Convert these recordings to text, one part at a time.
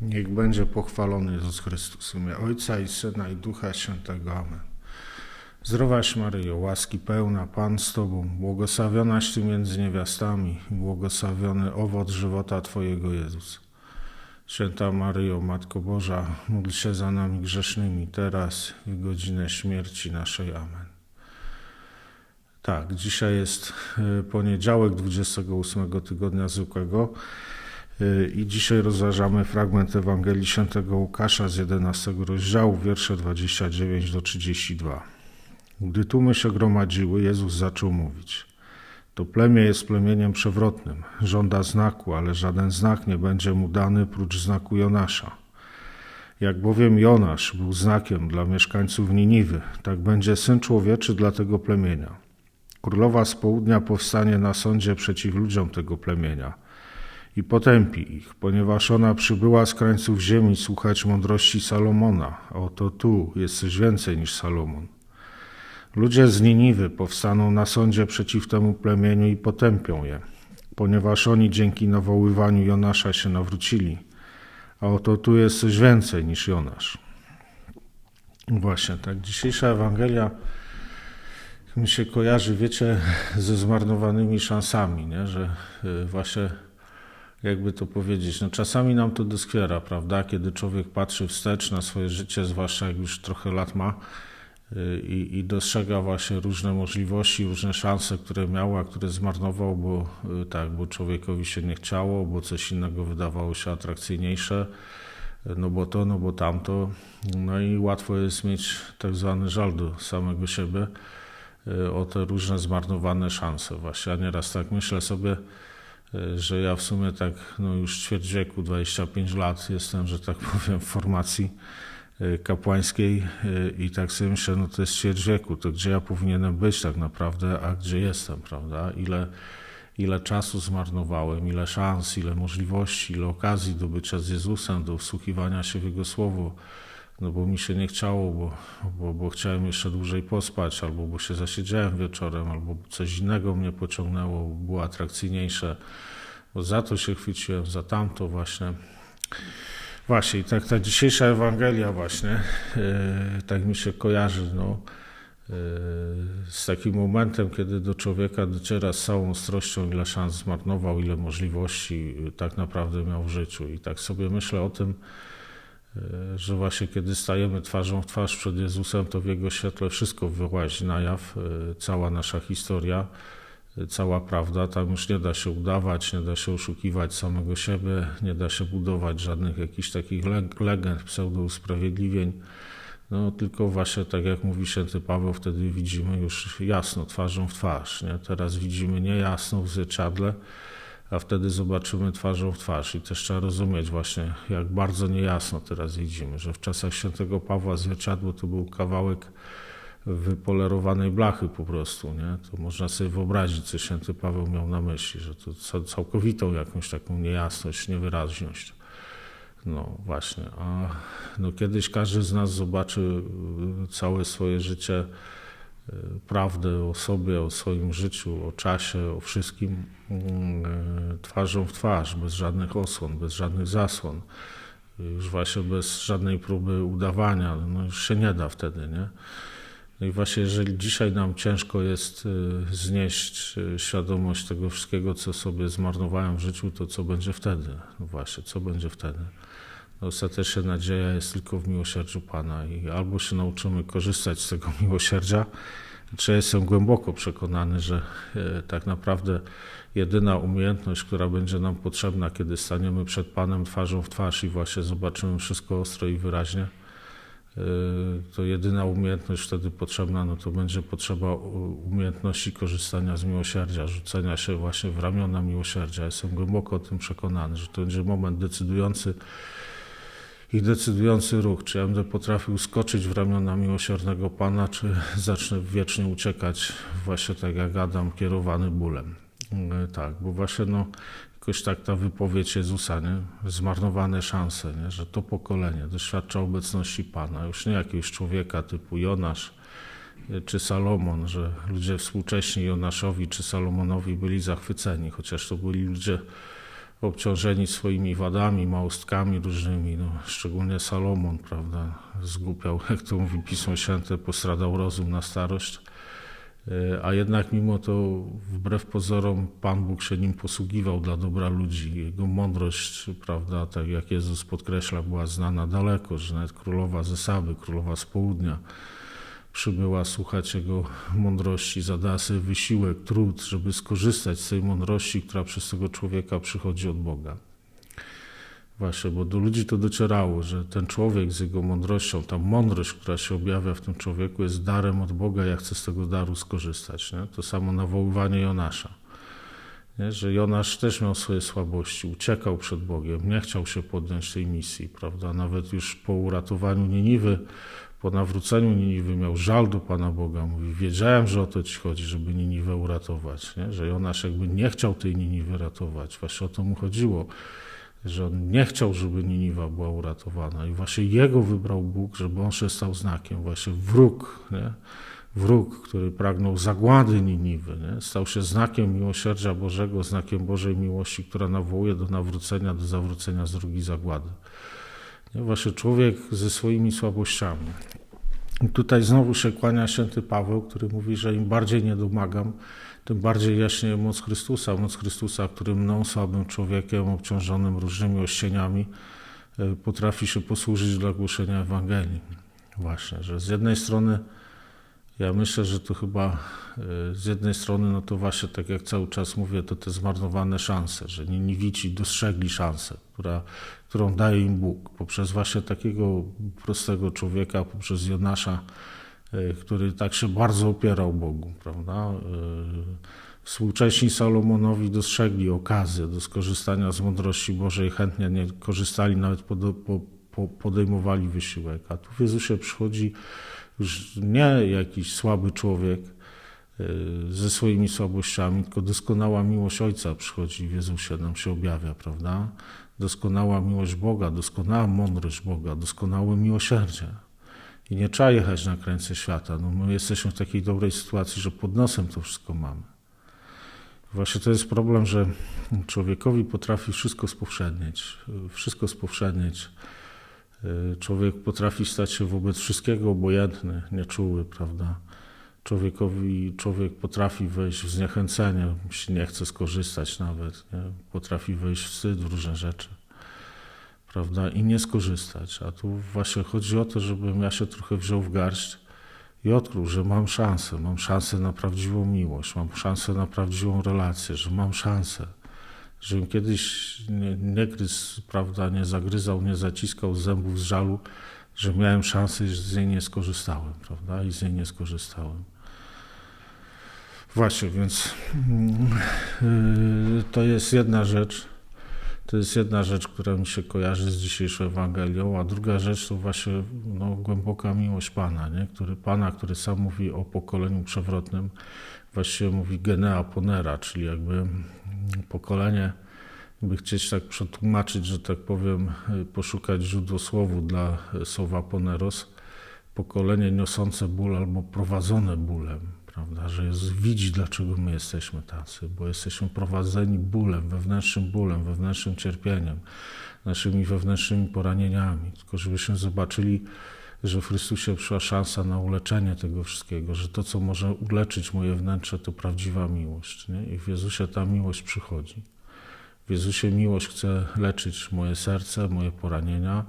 Niech będzie pochwalony Jezus Chrystus imię Ojca i Syna i Ducha Świętego. Amen. Zdrowaś Maryjo, łaski pełna, Pan z Tobą, błogosławionaś Ty między niewiastami i błogosławiony owoc żywota Twojego Jezus. Święta Maryjo, Matko Boża, módl się za nami grzesznymi, teraz i w godzinę śmierci naszej. Amen. Tak, dzisiaj jest y, poniedziałek 28 tygodnia zwykłego i dzisiaj rozważamy fragment Ewangelii Świętego Łukasza z 11 rozdziału, wiersze 29 do 32. Gdy tłumy się gromadziły, Jezus zaczął mówić. To plemię jest plemieniem przewrotnym. Żąda znaku, ale żaden znak nie będzie mu dany prócz znaku Jonasza. Jak bowiem Jonasz był znakiem dla mieszkańców Niniwy, tak będzie Syn Człowieczy dla tego plemienia. Królowa z południa powstanie na sądzie przeciw ludziom tego plemienia i potępi ich, ponieważ ona przybyła z krańców ziemi słuchać mądrości Salomona, oto tu jest coś więcej niż Salomon. Ludzie z Niniwy powstaną na sądzie przeciw temu plemieniu i potępią je, ponieważ oni dzięki nawoływaniu Jonasza się nawrócili, a oto tu jest coś więcej niż Jonasz. Właśnie, tak, dzisiejsza Ewangelia mi się kojarzy, wiecie, ze zmarnowanymi szansami, nie? że y, właśnie, jakby to powiedzieć, no czasami nam to doskwiera, prawda, kiedy człowiek patrzy wstecz na swoje życie, zwłaszcza jak już trochę lat ma y, i, i dostrzega właśnie różne możliwości, różne szanse, które miał, a które zmarnował, bo y, tak, bo człowiekowi się nie chciało, bo coś innego wydawało się atrakcyjniejsze, no bo to, no bo tamto, no i łatwo jest mieć tak zwany żal do samego siebie, Y, o te różne zmarnowane szanse. Właśnie ja nieraz tak myślę sobie, y, że ja w sumie tak no już ćwierć wieku, 25 lat jestem, że tak powiem, w formacji y, kapłańskiej i tak sobie myślę, no to jest ćwierć wieku, to gdzie ja powinienem być tak naprawdę, a gdzie jestem, prawda? Ile, ile czasu zmarnowałem, ile szans, ile możliwości, ile okazji do bycia z Jezusem, do wsłuchiwania się w Jego Słowo, no bo mi się nie chciało, bo, bo, bo chciałem jeszcze dłużej pospać, albo bo się zasiedziałem wieczorem, albo coś innego mnie pociągnęło, było atrakcyjniejsze, bo za to się chwyciłem, za tamto właśnie. Właśnie, i tak ta dzisiejsza Ewangelia właśnie, yy, tak mi się kojarzy, no, yy, z takim momentem, kiedy do człowieka dociera z całą ostrością, ile szans zmarnował, ile możliwości tak naprawdę miał w życiu. I tak sobie myślę o tym, E, że właśnie kiedy stajemy twarzą w twarz przed Jezusem, to w Jego świetle wszystko wyłazi na jaw, e, cała nasza historia, e, cała prawda. Tam już nie da się udawać, nie da się oszukiwać samego siebie, nie da się budować żadnych jakichś takich legend, pseudo-usprawiedliwień. No tylko właśnie tak jak mówi święty Paweł, wtedy widzimy już jasno, twarzą w twarz. Nie? Teraz widzimy niejasno w zwierciadle, a wtedy zobaczymy twarzą w twarz. I też trzeba rozumieć właśnie, jak bardzo niejasno teraz widzimy, że w czasach świętego Pawła zwierciadło to był kawałek wypolerowanej blachy po prostu, nie? To można sobie wyobrazić, co święty Paweł miał na myśli, że to całkowitą jakąś taką niejasność, niewyraźność. No właśnie, a no kiedyś każdy z nas zobaczy całe swoje życie prawdę o sobie, o swoim życiu, o czasie, o wszystkim e, twarzą w twarz, bez żadnych osłon, bez żadnych zasłon, już właśnie bez żadnej próby udawania, no już się nie da wtedy, nie? No i właśnie jeżeli dzisiaj nam ciężko jest e, znieść świadomość tego wszystkiego, co sobie zmarnowałem w życiu, to co będzie wtedy? No właśnie, co będzie wtedy? Ostatecznie nadzieja jest tylko w miłosierdziu Pana i albo się nauczymy korzystać z tego miłosierdzia, czy jestem głęboko przekonany, że e, tak naprawdę jedyna umiejętność, która będzie nam potrzebna, kiedy staniemy przed Panem twarzą w twarz i właśnie zobaczymy wszystko ostro i wyraźnie, e, to jedyna umiejętność wtedy potrzebna, no to będzie potrzeba umiejętności korzystania z miłosierdzia, rzucenia się właśnie w ramiona miłosierdzia. Jestem głęboko o tym przekonany, że to będzie moment decydujący ich decydujący ruch. Czy ja będę potrafił skoczyć w ramiona miłosiernego Pana, czy zacznę wiecznie uciekać, właśnie tak jak Adam, kierowany bólem. E, tak, bo właśnie no, jakoś tak ta wypowiedź Jezusa, nie? zmarnowane szanse, nie? że to pokolenie doświadcza obecności Pana, już nie jakiegoś człowieka typu Jonasz e, czy Salomon, że ludzie współcześni Jonaszowi czy Salomonowi byli zachwyceni, chociaż to byli ludzie obciążeni swoimi wadami, małostkami różnymi, no, szczególnie Salomon, prawda, zgłupiał, jak to mówi Pismo Święte, postradał rozum na starość, E, a jednak mimo to wbrew pozorom Pan Bóg się nim posługiwał dla dobra ludzi. Jego mądrość, prawda, tak jak Jezus podkreśla, była znana daleko, że nawet królowa ze Saby, królowa z południa przybyła słuchać Jego mądrości, zadała sobie wysiłek, trud, żeby skorzystać z tej mądrości, która przez tego człowieka przychodzi od Boga. Właśnie, bo do ludzi to docierało, że ten człowiek z jego mądrością, ta mądrość, która się objawia w tym człowieku, jest darem od Boga, ja chcę z tego daru skorzystać. Nie? To samo nawoływanie Jonasza. Nie? Że Jonasz też miał swoje słabości, uciekał przed Bogiem, nie chciał się podjąć tej misji, prawda? Nawet już po uratowaniu Niniwy, po nawróceniu Niniwy miał żal do Pana Boga. Mówi, wiedziałem, że o to ci chodzi, żeby Niniwę uratować. Nie? Że Jonasz jakby nie chciał tej Niniwy ratować. Właśnie o to mu chodziło że on nie chciał, żeby Niniwa była uratowana i właśnie jego wybrał Bóg, żeby on się stał znakiem, właśnie wróg, nie? wróg, który pragnął zagłady Niniwy, nie? stał się znakiem miłosierdzia Bożego, znakiem Bożej miłości, która nawołuje do nawrócenia, do zawrócenia z drogi zagłady. Nie? Właśnie człowiek ze swoimi słabościami. I tutaj znowu się kłania święty Paweł, który mówi, że im bardziej nie domagam, tym bardziej jaśnie moc Chrystusa, moc Chrystusa, który mną, słabym człowiekiem, obciążonym różnymi ościeniami, e, potrafi się posłużyć dla głoszenia Ewangelii. Właśnie, że z jednej strony ja myślę, że to chyba e, z jednej strony, no to właśnie tak jak cały czas mówię, to te zmarnowane szanse, że Niniwici dostrzegli szansę, która, którą daje im Bóg poprzez właśnie takiego prostego człowieka, poprzez Jonasza, E, który tak się bardzo opierał Bogu, prawda? E, współcześni Salomonowi dostrzegli okazję do skorzystania z mądrości Bożej, chętnie nie korzystali, nawet podejmowali wysiłek. A tu w Jezusie przychodzi już nie jakiś słaby człowiek e, ze swoimi słabościami, tylko doskonała miłość Ojca przychodzi w Jezusie, nam się objawia, prawda? Doskonała miłość Boga, doskonała mądrość Boga, doskonałe miłosierdzie. I nie trzeba jechać na krańce świata. No my jesteśmy w takiej dobrej sytuacji, że pod nosem to wszystko mamy. Właśnie to jest problem, że człowiekowi potrafi wszystko spowszednieć. Wszystko spowszednieć. Człowiek potrafi stać się wobec wszystkiego obojętny, nieczuły, prawda? Człowiekowi, człowiek potrafi wejść w zniechęcenie, jeśli nie chce skorzystać nawet. Nie? Potrafi wejść w wstyd, w różne rzeczy prawda, i nie skorzystać. A tu właśnie chodzi o to, żebym ja się trochę wziął w garść i odkrył, że mam szansę, mam szansę na prawdziwą miłość, mam szansę na prawdziwą relację, że mam szansę, żebym kiedyś nie, prawda, nie zagryzał, nie zaciskał zębów z żalu, że miałem szansę i z niej nie skorzystałem, prawda, i z niej nie skorzystałem. Właśnie, więc yy, to jest jedna rzecz. To jest jedna rzecz, która mi się kojarzy z dzisiejszą Ewangelią, a druga rzecz to właśnie no, głęboka miłość Pana, nie? Który, Pana, który sam mówi o pokoleniu przewrotnym, właściwie mówi genea ponera, czyli jakby pokolenie, by chcieć tak przetłumaczyć, że tak powiem, poszukać źródło słowu dla słowa poneros, pokolenie niosące ból albo prowadzone bólem prawda? Że Jezus widzi, dlaczego my jesteśmy tacy, bo jesteśmy prowadzeni bólem, wewnętrznym bólem, wewnętrznym cierpieniem, naszymi wewnętrznymi poranieniami. Tylko żebyśmy zobaczyli, że w Chrystusie przyszła szansa na uleczenie tego wszystkiego, że to, co może uleczyć moje wnętrze, to prawdziwa miłość. Nie? I w Jezusie ta miłość przychodzi. W Jezusie miłość chce leczyć moje serce, moje poranienia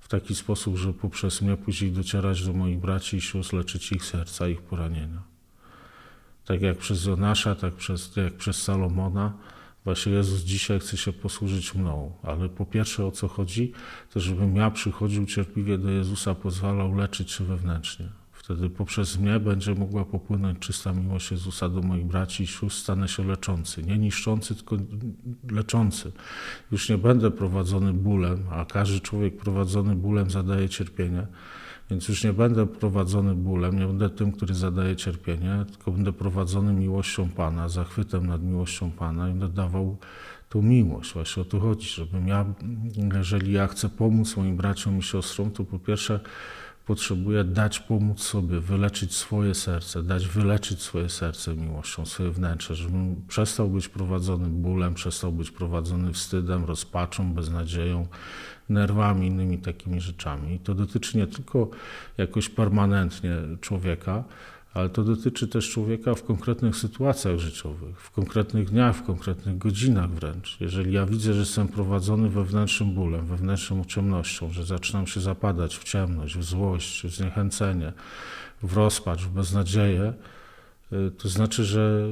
w taki sposób, że poprzez mnie później docierać do moich braci i sióstr, leczyć ich serca, ich poranienia tak jak przez Jonasza, tak przez, jak przez Salomona, właśnie Jezus dzisiaj chce się posłużyć mną. Ale po pierwsze o co chodzi? To żebym ja przychodził cierpliwie do Jezusa, pozwalał leczyć się wewnętrznie. Wtedy poprzez mnie będzie mogła popłynąć czysta miłość Jezusa do moich braci i sióstr, stanę się leczący. Nie niszczący, tylko leczący. Już nie będę prowadzony bólem, a każdy człowiek prowadzony bólem zadaje cierpienie więc już nie będę prowadzony bólem, nie będę tym, który zadaje cierpienie, tylko będę prowadzony miłością Pana, zachwytem nad miłością Pana i będę dawał tą miłość. Właśnie o to chodzi, żebym ja, jeżeli ja chcę pomóc moim braciom i siostrom, to po pierwsze potrzebuję dać pomóc sobie, wyleczyć swoje serce, dać wyleczyć swoje serce miłością, swoje wnętrze, żebym przestał być prowadzony bólem, przestał być prowadzony wstydem, rozpaczą, beznadzieją, nerwami, innymi takimi rzeczami. I to dotyczy nie tylko jakoś permanentnie człowieka, ale to dotyczy też człowieka w konkretnych sytuacjach życiowych, w konkretnych dniach, w konkretnych godzinach wręcz. Jeżeli ja widzę, że jestem prowadzony wewnętrznym bólem, wewnętrzną ciemnością, że zaczynam się zapadać w ciemność, w złość, w zniechęcenie, w rozpacz, w beznadzieję, y, to znaczy, że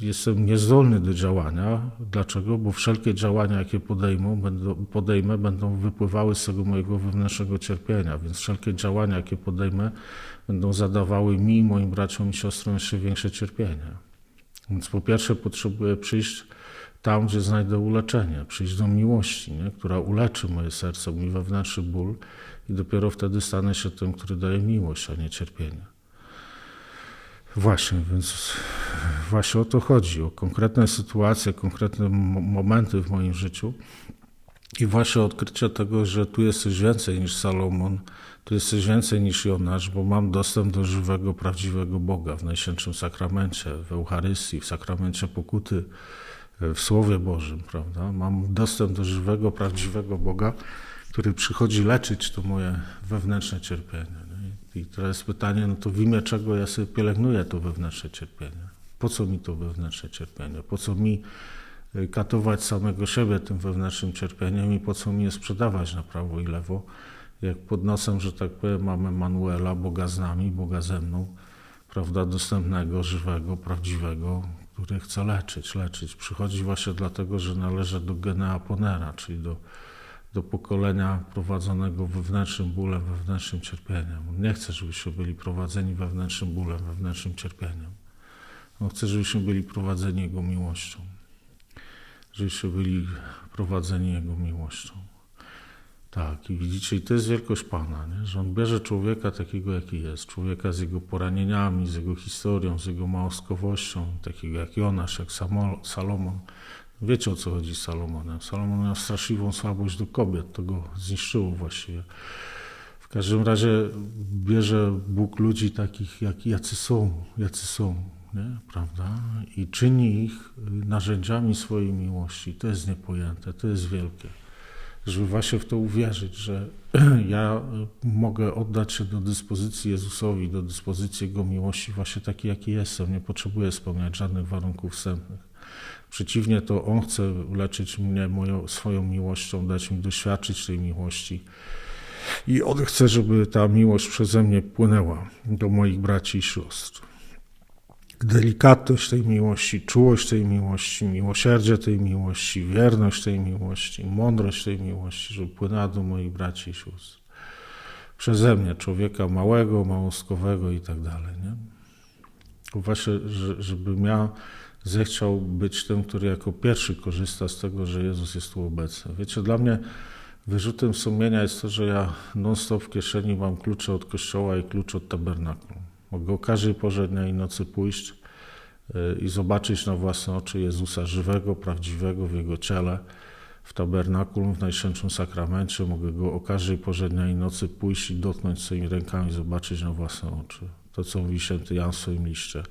jestem niezdolny do działania. Dlaczego? Bo wszelkie działania, jakie podejmą, będą, podejmę, będą wypływały z tego mojego wewnętrznego cierpienia, więc wszelkie działania, jakie podejmę, będą zadawały mi, moim braciom i siostrom jeszcze większe cierpienie. Więc po pierwsze potrzebuję przyjść tam, gdzie znajdę uleczenie, przyjść do miłości, nie? która uleczy moje serce, mój wewnętrzny ból i dopiero wtedy stanę się tym, który daje miłość, a nie cierpienie. Właśnie, więc właśnie o to chodzi, o konkretne sytuacje, konkretne momenty w moim życiu i właśnie odkrycie tego, że tu jest coś więcej niż Salomon, tu jest coś więcej niż Jonasz, bo mam dostęp do żywego, prawdziwego Boga w Najświętszym Sakramencie, w Eucharystii, w Sakramencie Pokuty, w Słowie Bożym, prawda? Mam dostęp do żywego, prawdziwego Boga, który przychodzi leczyć to moje wewnętrzne cierpienie. I teraz pytanie, no to w imię czego ja sobie pielęgnuję to wewnętrzne cierpienie? Po co mi to wewnętrzne cierpienie? Po co mi y, katować samego siebie tym wewnętrznym cierpieniem i po co mi je sprzedawać na prawo i lewo? Jak pod nosem, że tak powiem, mamy Manuela, Boga z nami, Boga ze mną, prawda, dostępnego, żywego, prawdziwego, który chce leczyć, leczyć. Przychodzi właśnie dlatego, że należy do Genea Ponera, czyli do do pokolenia prowadzonego wewnętrznym bólem, wewnętrznym cierpieniem. On nie chce, żebyśmy byli prowadzeni wewnętrznym bólem, wewnętrznym cierpieniem. On chce, żebyśmy byli prowadzeni Jego miłością. Żebyśmy byli prowadzeni Jego miłością. Tak, i widzicie, i to jest wielkość Pana, nie? że On bierze człowieka takiego, jaki jest, człowieka z jego poranieniami, z jego historią, z jego małostkowością, takiego jak Jonasz, jak Salomon, Wiecie o co chodzi z Salomonem. Salomon miał straszliwą słabość do kobiet, to go zniszczyło właściwie. W każdym razie bierze Bóg ludzi takich, jak, jacy są, jacy są, nie? prawda? I czyni ich narzędziami swojej miłości. To jest niepojęte, to jest wielkie. Żeby właśnie w to uwierzyć, że ja mogę oddać się do dyspozycji Jezusowi, do dyspozycji Jego miłości, właśnie taki, jaki jestem. Nie potrzebuję spełniać żadnych warunków wstępnych. Przeciwnie, to On chce leczyć mnie moją, swoją miłością, dać mi doświadczyć tej miłości. I On chce, żeby ta miłość przeze mnie płynęła do moich braci i sióstr. Delikatność tej miłości, czułość tej miłości, miłosierdzie tej miłości, wierność tej miłości, mądrość tej miłości, żeby płynęła do moich braci i sióstr. Przeze mnie, człowieka małego, małostkowego i tak dalej. Nie? Właśnie, żebym ja zechciał być tym, który jako pierwszy korzysta z tego, że Jezus jest tu obecny. Wiecie, dla mnie wyrzutem sumienia jest to, że ja non-stop w kieszeni mam klucze od kościoła i klucz od tabernaku. Mogę o każdej porze dnia i nocy pójść y, i zobaczyć na własne oczy Jezusa żywego, prawdziwego w Jego ciele, w tabernakulum, w Najświętszym Sakramencie. Mogę Go o każdej porze dnia i nocy pójść i dotknąć swoimi rękami, zobaczyć na własne oczy. To, co mówi święty Jan w swoim liście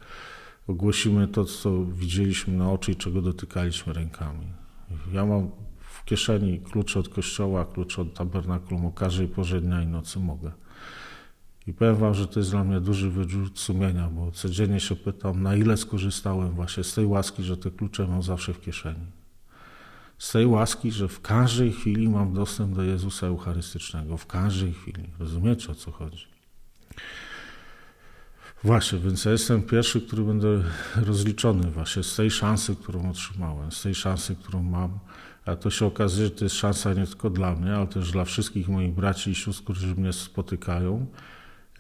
ogłosimy to, co widzieliśmy na oczy i czego dotykaliśmy rękami. Ja mam w kieszeni klucze od kościoła, klucze od tabernakulum o każdej porze dnia i nocy mogę. I powiem wam, że to jest dla mnie duży wyrzut sumienia, bo codziennie się pytam, na ile skorzystałem właśnie z tej łaski, że te klucze mam zawsze w kieszeni. Z tej łaski, że w każdej chwili mam dostęp do Jezusa Eucharystycznego. W każdej chwili. Rozumiecie, o co chodzi? Właśnie, więc ja jestem pierwszy, który będę rozliczony właśnie z tej szansy, którą otrzymałem, z tej szansy, którą mam. A to się okazuje, że to jest szansa nie tylko dla mnie, ale też dla wszystkich moich braci i sióstr, którzy mnie spotykają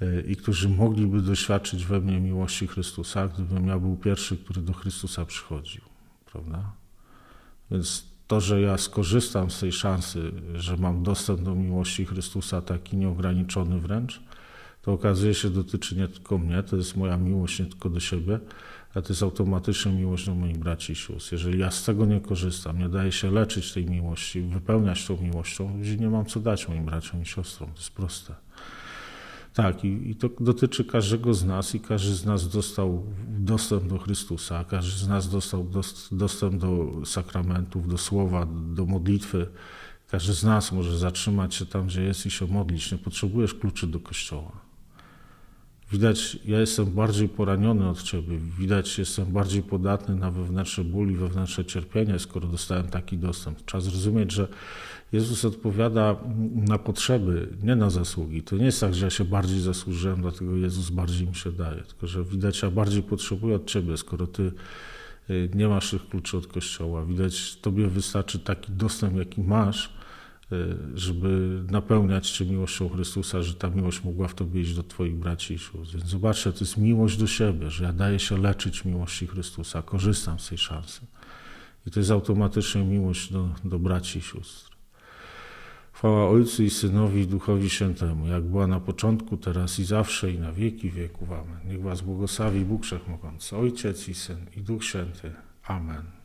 e, i którzy mogliby doświadczyć we mnie miłości Chrystusa, gdybym ja był pierwszy, który do Chrystusa przychodził. Prawda? Więc to, że ja skorzystam z tej szansy, że mam dostęp do miłości Chrystusa, taki nieograniczony wręcz, to okazuje się dotyczy nie tylko mnie, to jest moja miłość nie tylko do siebie, ale to jest automatyczna miłość do moich braci i sióstr. Jeżeli ja z tego nie korzystam, nie daję się leczyć tej miłości, wypełniać tą miłością, gdzie nie mam co dać moim braciom i siostrom. To jest proste. Tak, i, i to dotyczy każdego z nas i każdy z nas dostał dostęp do Chrystusa, każdy z nas dostał dos- dostęp do sakramentów, do słowa, do modlitwy. Każdy z nas może zatrzymać się tam, gdzie jest i się modlić. Nie potrzebujesz kluczy do kościoła. Widać, ja jestem bardziej poraniony od ciebie. Widać, jestem bardziej podatny na wewnętrzny ból i wewnętrzne cierpienie, skoro dostałem taki dostęp. Trzeba zrozumieć, że Jezus odpowiada na potrzeby, nie na zasługi. To nie jest tak, że ja się bardziej zasłużyłem, dlatego Jezus bardziej mi się daje. Tylko, że widać, ja bardziej potrzebuję od ciebie, skoro ty y, nie masz tych kluczy od Kościoła. Widać, tobie wystarczy taki dostęp, jaki masz, żeby napełniać Cię miłością Chrystusa, że ta miłość mogła w Tobie iść do Twoich braci i sióstr. Więc zobaczcie, to jest miłość do siebie, że ja daję się leczyć miłości Chrystusa, korzystam z tej szansy. I to jest automatycznie miłość do, do braci i sióstr. Chwała Ojcu i Synowi i Duchowi Świętemu, jak była na początku, teraz i zawsze i na wieki wieków. Amen. Niech Was błogosławi Bóg Wszechmogący, Ojciec i Syn i Duch Święty. Amen.